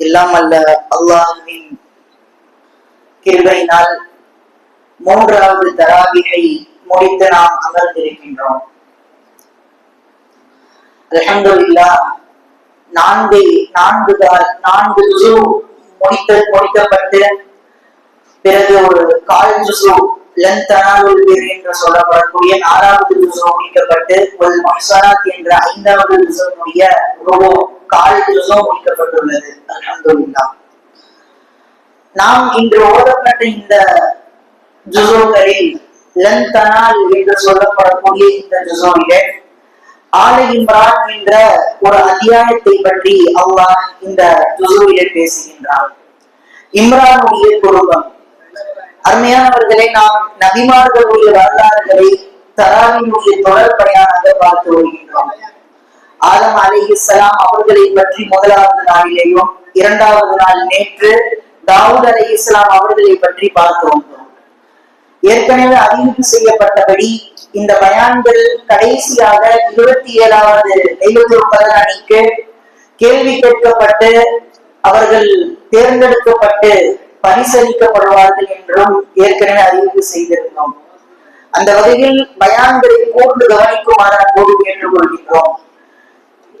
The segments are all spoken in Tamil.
எல்லாம் அல்ல அல்லாஹுவின் கிருபையினால் மூன்றாவது தராவிகை முடித்து நாம் அமர்ந்திருக்கின்றோம். அலமதுல்லா நான்கு நான்கு நான்கு ஜூ முடித்த முடிக்கப்பட்டு பிறகு ஒரு கால் ஜூ லன் என்று சொல்லப்படக்கூடிய நாலாவது முடிக்கப்பட்டு ஒரு மஹ்சனாத் என்ற ஐந்தாவது ஜுசுனுடைய ருபோ கால் முடிக்கப்பட்டுள்ளது. அல்ஹம்துலில்லாஹ் நாம் இன்று ஓதப்பட்ட இந்த ஜுசோகளில் லன் என்று சொல்லப்படக்கூடிய இந்த ஜுசோவிலே ஆல இம்ரான் என்ற ஒரு அத்தியாயத்தை பற்றி அல்லாஹ் இந்த ஜுசுவிலே பேசுகின்றான். இம்ரானுடைய குடும்பம். அருமையானவர்களை நாம் நபிமார்களுடைய வரலாறுகளை தராவினுடைய தொடர்படையாக பார்த்து வருகின்றோம். ஆதம் அலைஹிஸ்ஸலாம் அவர்களை பற்றி முதலாவது நாளிலேயும் இரண்டாவது நாள் நேற்று தாவூத் இஸ்லாம் அவர்களை பற்றி பார்த்து வந்தோம் ஏற்கனவே அறிவிப்பு செய்யப்பட்டபடி இந்த பயான்கள் கடைசியாக இருபத்தி ஏழாவது தெய்வத்தூர் அணிக்கு கேள்வி கேட்கப்பட்டு அவர்கள் தேர்ந்தெடுக்கப்பட்டு பரிசளிக்கப்படுவார்கள் என்றும் ஏற்கனவே அறிவிப்பு செய்திருந்தோம். அந்த வகையில் பயான்களை கூர்ந்து கவனிக்குமாறு அன்போடு கேட்டுக்கொள்கின்றோம்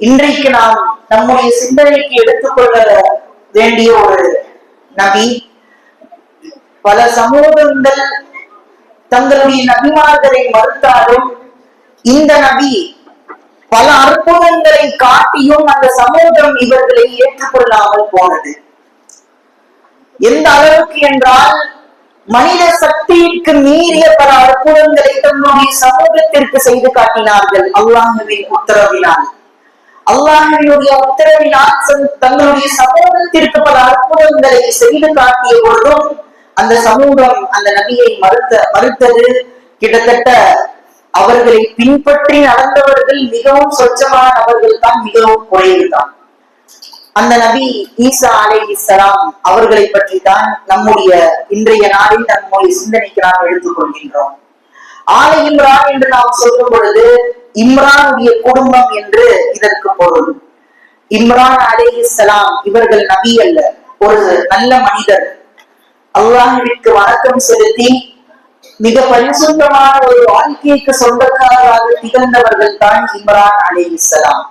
இன்றைக்கு நாம் நம்முடைய சிந்தனைக்கு எடுத்துக்கொள்ள வேண்டிய ஒரு நபி. பல சமூகங்கள் தங்களுடைய நபிமார்களை மறுத்தாலும் இந்த நபி பல அற்புதங்களை காட்டியும் அந்த சமூகம் இவர்களை ஏற்றுக்கொள்ளாமல் போனது. எந்த அளவுக்கு என்றால் மனித சக்திக்கு மீறிய பல அற்புதங்களை தன்னுடைய சமூகத்திற்கு செய்து காட்டினார்கள். அல்லாஹுவின் உத்தரவினால். அல்லாஹினுடைய உத்தரவினால் தங்களுடைய சமூகத்திற்கு பல அற்புதங்களை செய்து காட்டிய பொழுதும் அந்த சமூகம் அந்த நபியை மறுத்த மறுத்தது. கிட்டத்தட்ட அவர்களை பின்பற்றி நடந்தவர்கள் மிகவும் சொச்சமான நபர்கள் தான் மிகவும் குறைவுதான் அந்த நபி ஈசா அலை இஸ்லாம் அவர்களை பற்றி தான் நம்முடைய இன்றைய நாளில் நம்முடைய சிந்தனைக்கு நாம் எடுத்துக்கொள்கின்றோம் ஆலை இம்ரான் என்று நாம் சொல்லும் பொழுது இம்ரானுடைய குடும்பம் என்று இதற்கு பொருள். இம்ரான் அலே இஸ்லாம் இவர்கள் நபி அல்ல ஒரு நல்ல மனிதர். அல்லாஹிற்கு வணக்கம் செலுத்தி மிக பரிசுத்தமான ஒரு வாழ்க்கைக்கு சொந்தக்காரராக திகழ்ந்தவர்கள் தான் இம்ரான் அலே இஸ்லாம்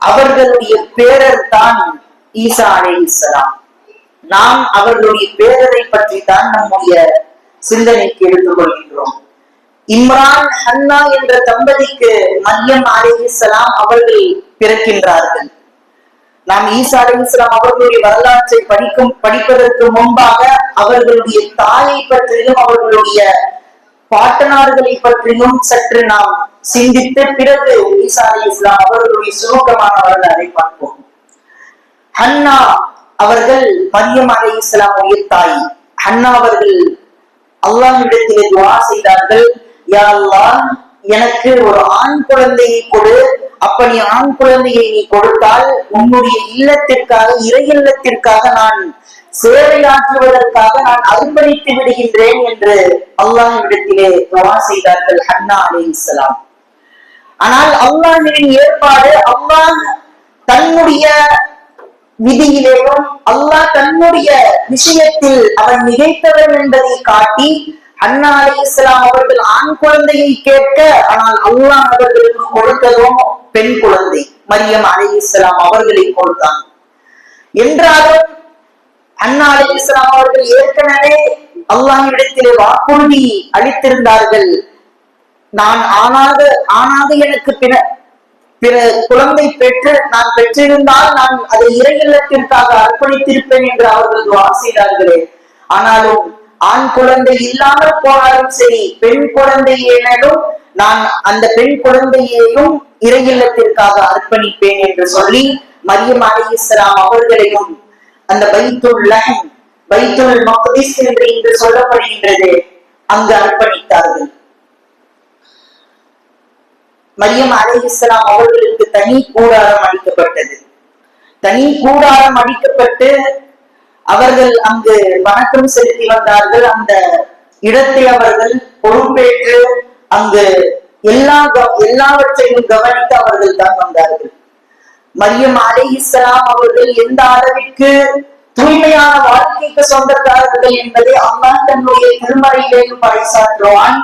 அவர்களுடைய பேரர் தான் ஈசா அலே இஸ்லாம் நாம் அவர்களுடைய பேரரை பற்றி தான் நம்முடைய சிந்தனைக்கு எடுத்துக்கொள்கின்றோம். இம்ரான் ஹன்னா என்ற தம்பதிக்கு மரியம் அலைஹிஸ்ஸலாம் அவர்கள் பிறக்கின்றார்கள். நாம் ஈசா அலைஹிஸ்ஸலாம் அவர்களுடைய வரலாற்றை படிக்கும் படிப்பதற்கு முன்பாக அவர்களுடைய தாயை பற்றியும் அவர்களுடைய பாட்டனார்களை பற்றியும் சற்று நாம் சிந்தித்து பிறகு ஈசா இஸ்லாம் அவர்களுடைய சுருக்கமான வரலாறை பார்ப்போம். ஹன்னா அவர்கள் மரியம் அலி இஸ்லாமுடைய தாய். ஹன்னா அவர்கள் அல்லாஹ் இடத்திலே துவா செய்தார்கள். யாரெல்லாம் அல்லாஹ் எனக்கு ஒரு ஆண் குழந்தையை கொடு. அப்படி ஆண் குழந்தையை நீ கொடுத்தால் உன்னுடைய இல்லத்திற்காக இறை இல்லத்திற்காக நான் சேவையாற்றுவதற்காக நான் அர்ப்பணித்து விடுகின்றேன் என்று அல்லாஹ்விடத்திலே துவா செய்தார்கள் ஹன்னா அலி இஸ்லாம் ஆனால் அல்லாஹின் ஏற்பாடு அல்லாஹ் தன்னுடைய விதியிலேயும் அல்லாஹ் தன்னுடைய விஷயத்தில் அவன் மிகைத்தவன் என்பதை காட்டி அண்ணா அலி இஸ்லாம் அவர்கள் ஆண் குழந்தையை கேட்க ஆனால் அல்லாஹ் அவர்களுக்கு கொடுத்ததும் பெண் குழந்தை மரியம் அலி இஸ்லாம் அவர்களை கொடுத்தான். என்றாலும் அண்ணா அலி இஸ்லாம் அவர்கள் ஏற்கனவே அல்லாஹிடத்திலே வாக்குறுதி அளித்திருந்தார்கள். நான் ஆணாக ஆணாக எனக்கு பிற பிற குழந்தை பெற்று நான் பெற்றிருந்தால் நான் அதை இறை இல்லத்திற்காக அர்ப்பணித்திருப்பேன் என்று அவர்கள் துவா செய்தார்களே. ஆனாலும் ஆண் குழந்தை இல்லாமல் போனாலும் சரி பெண் குழந்தை ஏனலும் நான் அந்த பெண் குழந்தையையும் இறை இல்லத்திற்காக அர்ப்பணிப்பேன் என்று சொல்லி மரியம் அலி இஸ்லாம் அவர்களையும் அந்த பைத்துல் லஹம் பைத்துல் மக்திஸ் என்று இன்று சொல்லப்படுகின்றது அங்கு அர்ப்பணித்தார்கள். மரியம் அலை இஸ்லாம் அவர்களுக்கு தனி கூடாரம் அளிக்கப்பட்டது. தனி கூடாரம் அளிக்கப்பட்டு அவர்கள் அங்கு வணக்கம் செலுத்தி வந்தார்கள். அந்த இடத்தை அவர்கள் பொறுப்பேற்று அங்கு எல்லா எல்லாவற்றையும் கவனித்து அவர்கள் தான் வந்தார்கள். மரியம் அலை இஸ்லாம் அவர்கள் எந்த அளவிற்கு தூய்மையான வாழ்க்கைக்கு சொந்தக்காரர்கள் என்பதை அம்மா தன்னுடைய திருமறையிலேயும் பறைசாற்றுவான்.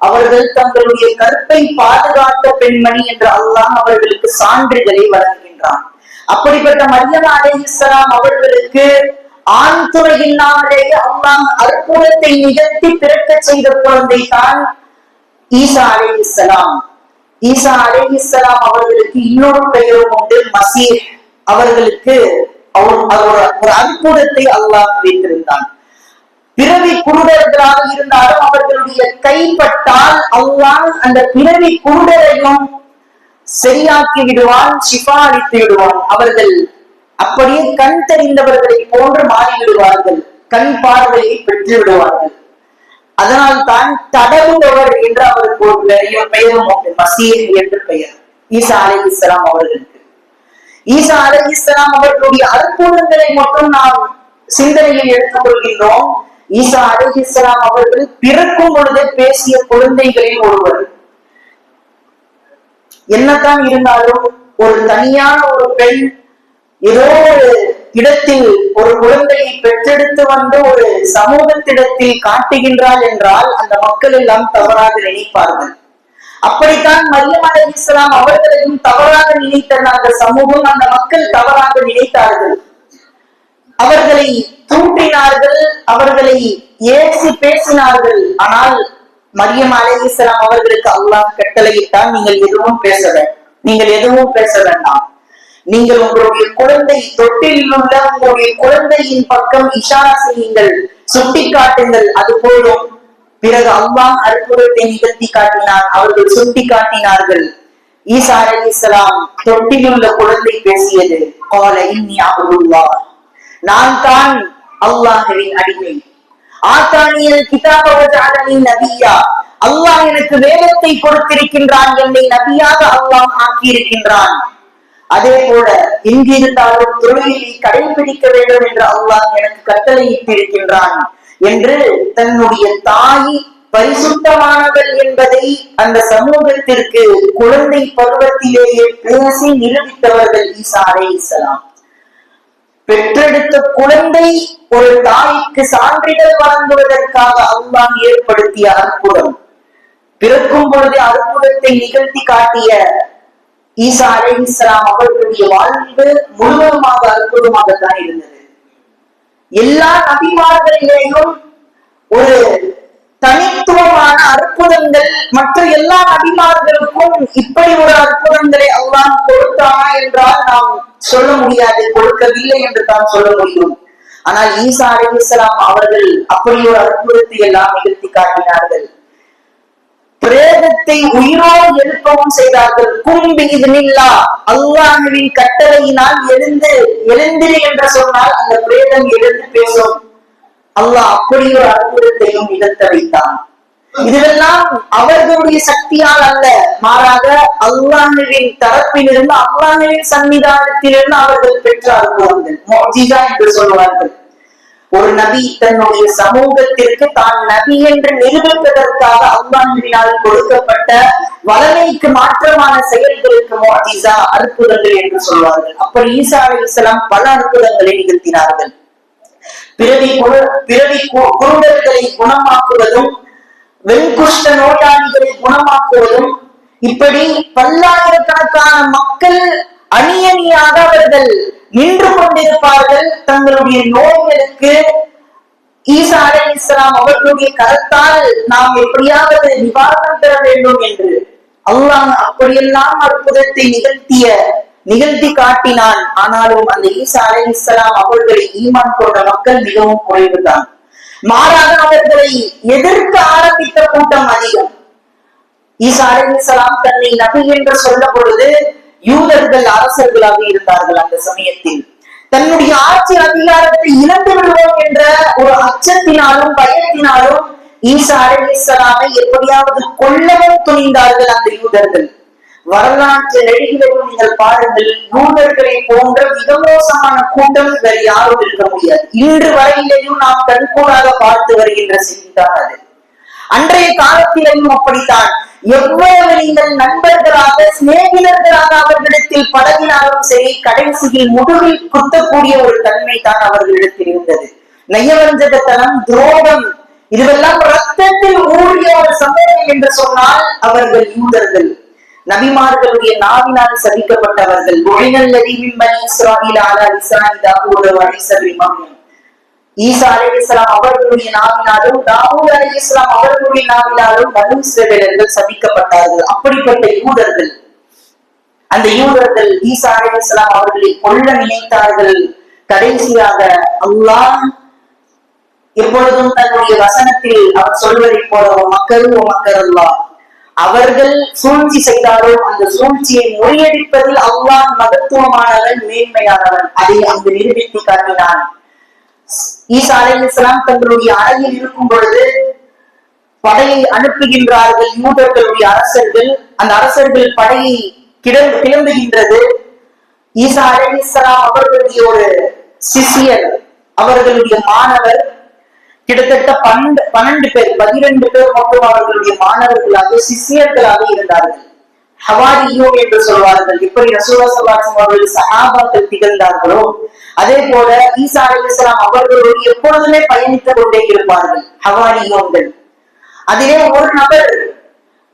அவர்கள் தங்களுடைய கற்பை பாதுகாத்த பெண்மணி என்று அல்லாஹ் அவர்களுக்கு சான்றிதழை வழங்குகின்றான். அப்படிப்பட்ட மரியம் அலை இஸ்லாம் அவர்களுக்கு ஆண் துறை இல்லாமலேயே அல்லாஹ் அற்புதத்தை நிகழ்த்தி பிறக்க செய்த குழந்தை தான் ஈசா அலை இஸ்லாம் ஈசா அலை இஸ்லாம் அவர்களுக்கு இன்னொரு பெயரும் உண்டு மசீர் அவர்களுக்கு அவர் ஒரு அற்புதத்தை அல்லாஹ் வைத்திருந்தான். பிறவி குருடர்களாக இருந்தாலும் அவர்களுடைய கைப்பட்டால் அல்லாஹ் அந்த பிறவி குருடரையும் சரியாக்கி விடுவான் ஷிஃபா அளித்து விடுவான். அவர்கள் அப்படியே கண் தெரிந்தவர்களை போன்று மாறிவிடுவார்கள். கண் பார்வையை பெற்று விடுவார்கள் அதனால் தான் தடவுபவர் என்று அவருக்கு ஒரு நிறைய பெயரும் உண்டு மசீர் என்று பெயர். ஈசா அலை இஸ்லாம் அவர்களுக்கு. ஈசா அலை இஸ்லாம் அவர்களுடைய அற்புதங்களை மட்டும் நாம் சிந்தனையில் எடுத்துக் கொள்கின்றோம் ஈசா அலை இஸ்லாம் அவர்கள் பிறக்கும் பொழுதே பேசிய குழந்தைகளில் ஒருவர். என்னதான் இருந்தாலும் ஒரு தனியான ஒரு பெண் ஏதோ ஒரு இடத்தில் ஒரு குழந்தையை பெற்றெடுத்து வந்து ஒரு சமூகத்திடத்தில் காட்டுகின்றாள் என்றால் அந்த மக்கள் எல்லாம் தவறாக நினைப்பார்கள். அப்படித்தான் மரியம் அலி இஸ்லாம் அவர்களையும் தவறாக நினைத்த அந்த சமூகம் அந்த மக்கள் தவறாக நினைத்தார்கள். அவர்களை தூண்டினார்கள் அவர்களை ஏசி பேசினார்கள். ஆனால் மரியம் அலி இஸ்லாம் அவர்களுக்கு அல்லாஹ் கட்டளையிட்டால் நீங்கள் எதுவும் பேச நீங்கள் எதுவும் பேச வேண்டாம். நீங்கள் உங்களுடைய குழந்தை தொட்டிலில் உள்ள உங்களுடைய குழந்தையின் பக்கம் இஷாரா செய்யுங்கள் சுட்டி காட்டுங்கள் அது போதும் பிறகு அல்லாஹ் அற்புதத்தை நிகழ்த்தி காட்டினான். அவர்கள் சுட்டி காட்டினார்கள் ஈசா அலி இஸ்லாம் தொட்டில் உள்ள குழந்தை பேசியது கால இன்னி அபுல்லா நான் தான் அல்லாஹரின் அடிமை. ஆத்தானியல் கிதாபவஜாலனி நபியா அல்லாஹ் எனக்கு வேதத்தை கொடுத்திருக்கின்றான். என்னை நபியாக அல்லாஹ் ஆக்கியிருக்கின்றான். அதே போல எங்கிருந்தாலும் தொழிலை கடைபிடிக்க வேண்டும் என்று அல்லாஹ் எனக்கு கட்டளையிட்டிருக்கின்றான் என்று தன்னுடைய தாய் பரிசுத்தமானவள் என்பதை அந்த சமூகத்திற்கு குழந்தை பருவத்திலேயே பேசி நிரூபித்தவர்கள் ஈசா அலை இஸ்லாம் பெற்றெடுத்த குழந்தை ஒரு தாய்க்கு சான்றிதழ் வழங்குவதற்காக அல்லாஹ் ஏற்படுத்திய அற்புதம். பிறக்கும் பொழுது அற்புதத்தை நிகழ்த்தி காட்டிய ஈசா அலை இஸ்லாம் அவர்களுடைய வாழ்வு முழுவதுமாக அற்புதமாகத்தான் இருந்தது. எல்லா நபிமார்களிலேயும் ஒரு தனித்துவமான அற்புதங்கள் மற்ற எல்லா நபிமார்களுக்கும் இப்படி ஒரு அற்புதங்களை அல்லாம் கொடுத்தானா என்றால் நாம் சொல்ல முடியாது கொடுக்கவில்லை என்று தான் சொல்ல முடியும். ஆனால் ஈசா அலி இஸ்லாம் அவர்கள் அப்படி ஒரு அற்புதத்தை எல்லாம் நிகழ்த்தி காட்டினார்கள். பிரேதத்தை உயிரோடு எழுப்பவும் செய்தார்கள். கும்பி இது நில்லா. அல்லாஹுவின் கட்டளையினால் எழுந்து எழுந்திரு என்று சொன்னால் அந்த பிரேதம் எழுந்து பேசும். அல்லாஹ் அப்படி ஒரு அற்புதத்தையும் நிகழ்த்த வைத்தான். இதுவெல்லாம் அவர்களுடைய சக்தியால் அல்ல. மாறாக அல்லாஹுவின் தரப்பிலிருந்து அல்லாஹுவின் சன்னிதானத்திலிருந்து அவர்கள் பெற்ற மோஜிதா என்று சொல்வார்கள். ஒரு நபி தன்னுடைய சமூகத்திற்கு தான் நபி என்று நிரூபிப்பதற்காக அல்லாஹினால் கொடுக்கப்பட்ட வளமைக்கு மாற்றமான செயல்களுக்கு மோஜிசா அற்புதங்கள் என்று சொல்வார்கள். அப்படி ஈசா அலி இஸ்லாம் பல அற்புதங்களை நிகழ்த்தினார்கள். பிறவி பிறவி குருடர்களை குணமாக்குவதும் வெண்குஷ்ட நோயாளிகளை குணமாக்குவதும் இப்படி பல்லாயிரக்கணக்கான மக்கள் அணியணியாக அவர்கள் நின்று கொண்டிருப்பார்கள். தங்களுடைய நோய்களுக்கு ஈசா அலை இஸ்லாம் அவர்களுடைய கருத்தால் நாம் எப்படியாவது நிவாரணம் பெற வேண்டும் என்று. அல்லாஹ் அப்படியெல்லாம் அற்புதத்தை நிகழ்த்திய நிகழ்த்தி காட்டினான். ஆனாலும் அந்த ஈசா அலை இஸ்லாம் அவர்களை ஈமான் கொண்ட மக்கள் மிகவும் குறைவுதான். மாறாக அவர்களை எதிர்க்க ஆரம்பித்த கூட்டம் அதிகம். ஈசா இஸ்லாம் தன்னை நபி என்று சொல்ல பொழுது யூதர்கள் அரசர்களாக இருந்தார்கள் அந்த சமயத்தில். தன்னுடைய ஆட்சி அதிகாரத்தை இழந்து விடுவோம் என்ற ஒரு அச்சத்தினாலும் பயத்தினாலும் ஈசா அலைஹிஸ்ஸலாமை எப்படியாவது கொல்லவும் துணிந்தார்கள் அந்த யூதர்கள். வரலாற்று நெடுகிலும் நீங்கள் பாருங்கள் யூதர்களை போன்ற மிக மோசமான கூட்டம் வேறு யாரும் இருக்க முடியாது. இன்று வரையிலேயும் நாம் கண்கூடாக பார்த்து வருகின்ற செய்திதான் அது. அன்றைய காலத்திலேயும் அப்படித்தான். எவ்வளவு நீங்கள் நண்பர்களாக சிநேகிதர்களாக அவர்களிடத்தில் பழகினாலும் சரி கடைசியில் முதுகில் குத்தக்கூடிய ஒரு தன்மை தான் அவர்களிடத்தில் இருந்தது நயவஞ்சகத்தனம் துரோகம் இதுவெல்லாம் ரத்தத்தில் ஊழிய ஒரு சம்பவம் என்று சொன்னால் அவர்கள் யூதர்கள். நபிமார்களுடைய நாவினால் சதிக்கப்பட்டவர்கள் ஒழிநல் நதிவின் பனி இஸ்ராயில் ஆலா இஸ்ராயிதா ஒரு ஈசா அலி இஸ்லாம் அவர்களுடைய நாவினாலும் தாவூத் அலி இஸ்லாம் அவர்களுடைய நாவினாலும் பனு இஸ்ரவேலர்கள் சபிக்கப்பட்டார்கள். அப்படிப்பட்ட யூதர்கள். அந்த யூதர்கள் ஈசா அலி இஸ்லாம் அவர்களை கொல்ல நினைத்தார்கள். கடைசியாக அல்லாஹ் எப்பொழுதும் தன்னுடைய வசனத்தில் அவர் சொல்வதை போல மக்கள் மக்கள் அல்லா அவர்கள் சூழ்ச்சி செய்தாலும் அந்த சூழ்ச்சியை முறியடிப்பதில் அல்லாஹ் மகத்துவமானவன் மேன்மையானவன். அதை அங்கு நிரூபித்து காட்டினான். ஈசா அலை இஸ்லாம் தங்களுடைய அறையில் இருக்கும் பொழுது படையை அனுப்புகின்றார்கள். யூதர்களுடைய அரசர்கள். அந்த அரசர்கள் படையை கிளம்பு கிளம்புகின்றது. ஈசா அலை இஸ்லாம் அவர்களுடைய ஒரு சிஷியர் அவர்களுடைய மாணவர் கிட்டத்தட்ட பன்னெண்டு பன்னெண்டு பேர் பதினெண்டு பேர் மட்டும் அவர்களுடைய மாணவர்களாக சிஷியர்களாக இருந்தார்கள். ஹவாரியோ என்று சொல்வார்கள். எப்படி ரசூலா சல்லாசம் அவர்கள் சஹாபாக்கள் திகழ்ந்தார்களோ அதே போல ஈசா அலிஸ்லாம் அவர்களோடு எப்பொழுதுமே பயணித்துக் கொண்டே இருப்பார்கள். ஹவாரியோங்கள் அதிலே ஒரு நபர்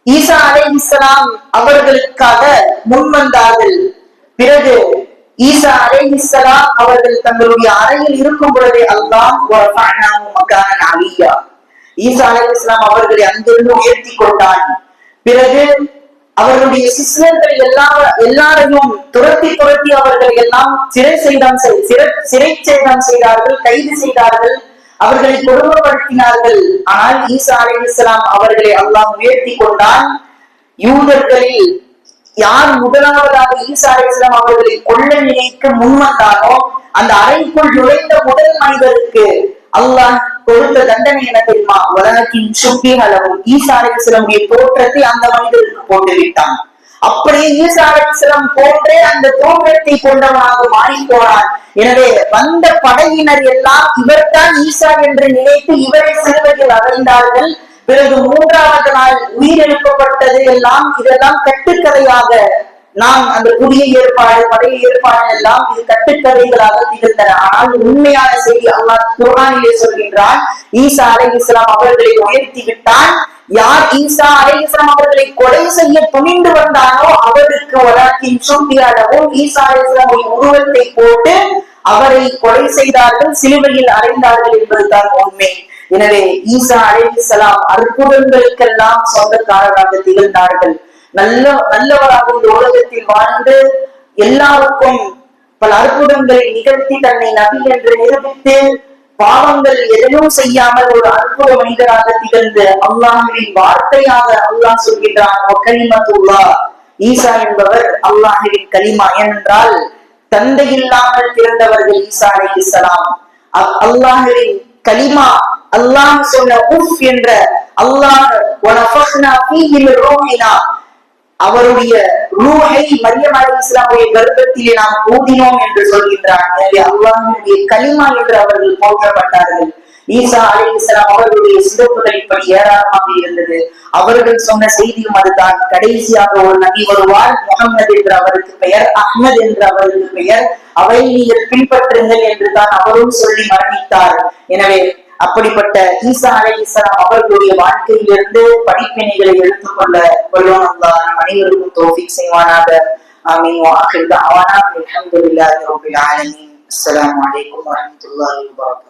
ஈசா அலை இஸ்லாம் அவர்களுக்காக முன் வந்தார்கள் பிறகு ஈசா அலை இஸ்லாம் அவர்கள் தங்களுடைய அறையில் இருக்கும் பொழுதே அல்லாஹ் மக்கான ஈசா அலை இஸ்லாம் அவர்களை அங்கிருந்து உயர்த்தி கொண்டான். பிறகு அவர்களுடைய சிஸ்டர்கள் எல்லா எல்லாரையும் துரத்தி துரத்தி அவர்கள் எல்லாம் சிறை செய்தம் சிறை சேதம் செய்தார்கள் கைது செய்தார்கள் அவர்களை கொடுமைப்படுத்தினார்கள். ஆனால் ஈசா அலி இஸ்லாம் அவர்களை அல்லாம் உயர்த்தி கொண்டான். யூதர்களில் யார் முதலாவதாக ஈசா அலி இஸ்லாம் அவர்களை கொள்ள நினைக்க முன்வந்தானோ அந்த அறைக்குள் நுழைந்த முதல் மனிதருக்கு அல்லாஹ் கொடுத்த தண்டனை என தெரியுமா? உலகத்தின் சுப்பி அளவும் ஈசா தோற்றத்தை அந்த மனிதருக்கு போட்டு விட்டான். அப்படியே ஈசா போன்றே அந்த தோற்றத்தை கொண்டவனாக மாறி போனான். எனவே வந்த படையினர் எல்லாம் இவர்தான் ஈசா என்று நினைத்து இவரை சிறுவையில் அடைந்தார்கள் பிறகு மூன்றாவது நாள் உயிரிழக்கப்பட்டது எல்லாம் இதெல்லாம் கட்டுக்கதையாக நாம் அந்த புதிய ஏற்பாடு பழைய ஏற்பாடு எல்லாம் இது கட்டுக்கதைகளாக திகழ்ந்தன. ஆனால் உண்மையான செய்தி. அல்லாஹ் குரானிலே சொல்கின்றான் ஈசா அலை இஸ்லாம் அவர்களை உயர்த்தி விட்டான். யார் ஈசா அலை இஸ்லாம் அவர்களை கொலை செய்ய துணிந்து வந்தானோ அவருக்கு வழக்கின் சுட்டியாளவும் ஈசா அலை இஸ்லாமின் உருவத்தை போட்டு அவரை கொலை செய்தார்கள் சிலுவையில் அடைந்தார்கள் என்பதுதான் உண்மை. எனவே ஈசா அலை இஸ்லாம் அற்புதங்களுக்கெல்லாம் சொந்தக்காரராக திகழ்ந்தார்கள். நல்ல நல்லவராக இந்த உலகத்தில் வாழ்ந்து எல்லாருக்கும் பல அற்புதங்களை நிகழ்த்தி தன்னை நபி என்று நிரூபித்து பாவங்கள் எதையும் செய்யாமல் ஒரு அற்புத மனிதராக திகழ்ந்து அல்லாஹுவின் வார்த்தையாக அல்லாஹ் சொல்கின்றான் ஈசா என்பவர் அல்லாஹுவின் கலிமா. ஏனென்றால் தந்தை இல்லாமல் பிறந்தவர்கள் ஈசா அலி இஸ்லாம் அல்லாஹுவின் கலிமா அல்லாஹ் சொன்ன உஃப் என்ற அல்லாஹ் அவருடைய ரூஹை மரியம் அலி இஸ்லாமுடைய கர்ப்பத்திலே நாம் ஊதினோம் என்று சொல்கின்றார் எனவே களிமா என்று அவர்கள் போற்றப்பட்டார்கள். ஈசா அலி இஸ்லாம் அவர்களுடைய சிறப்புகள் இப்படி ஏராளமாக இருந்தது. அவர்கள் சொன்ன செய்தியும் அதுதான். கடைசியாக ஒரு நபி வருவார் முகமது என்று அவருக்கு பெயர் அஹ்மத் என்று அவருக்கு பெயர் அவை நீங்கள் பின்பற்றுங்கள் என்று தான் அவரும் சொல்லி மரணித்தார். எனவே அப்படிப்பட்ட ஈசா அலை இஸ்லாம் அவர்களுடைய வாழ்க்கையிலிருந்து படிப்பினைகளை எடுத்துக்கொள்ள கொள்வோம் நம் அனைவருக்கும் தோஃபிக் செய்வானாக. ஆமீன் வாஹிர் அவானா அல்ஹம்துலில்லாஹி ரப்பில் ஆலமீன். அஸ்ஸலாமு அலைக்கும் வரஹ்மத்துல்லாஹி வபரகாத்துஹு